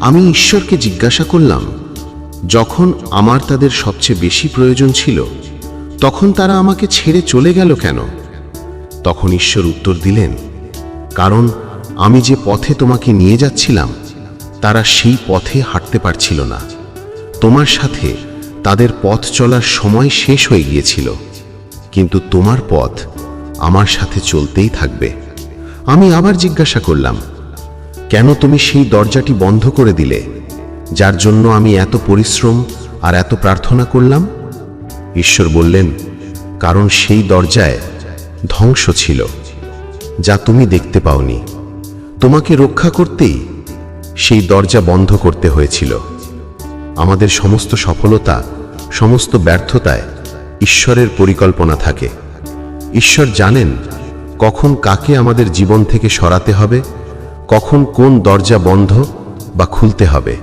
আমি ঈশ্বরকে জিজ্ঞাসা করলাম, যখন আমার তাদের সবচেয়ে বেশি প্রয়োজন ছিল, তখন তারা আমাকে ছেড়ে চলে গেল কেন? তখন ঈশ্বর উত্তর দিলেন, কারণ আমি যে পথে তোমাকে নিয়ে যাচ্ছিলাম, তারা সেই পথে হাঁটতে পারছিল না। তোমার সাথে তাদের পথ চলার সময় শেষ হয়ে গিয়েছিল, কিন্তু তোমার পথ আমার সাথে চলতেই থাকবে। আমি আবার জিজ্ঞাসা করলাম কেন তুমি সেই দরজাটি বন্ধ করে দিলে, যার জন্য আমি এত পরিশ্রম আর এত প্রার্থনা করলাম? ঈশ্বর বললেন, কারণ সেই দরজায় ধ্বংস ছিল, যা তুমি দেখতে পাওনি। তোমাকে রক্ষা করতেই সেই দরজা বন্ধ করতে হয়েছিল। আমাদের সমস্ত সফলতা, সমস্ত ব্যর্থতায় ঈশ্বরের পরিকল্পনা থাকে। ঈশ্বর জানেন কখন কাকে আমাদের জীবন থেকে সরাতে হবে কখন কোন দরজা বন্ধ বা খুলতে হবে?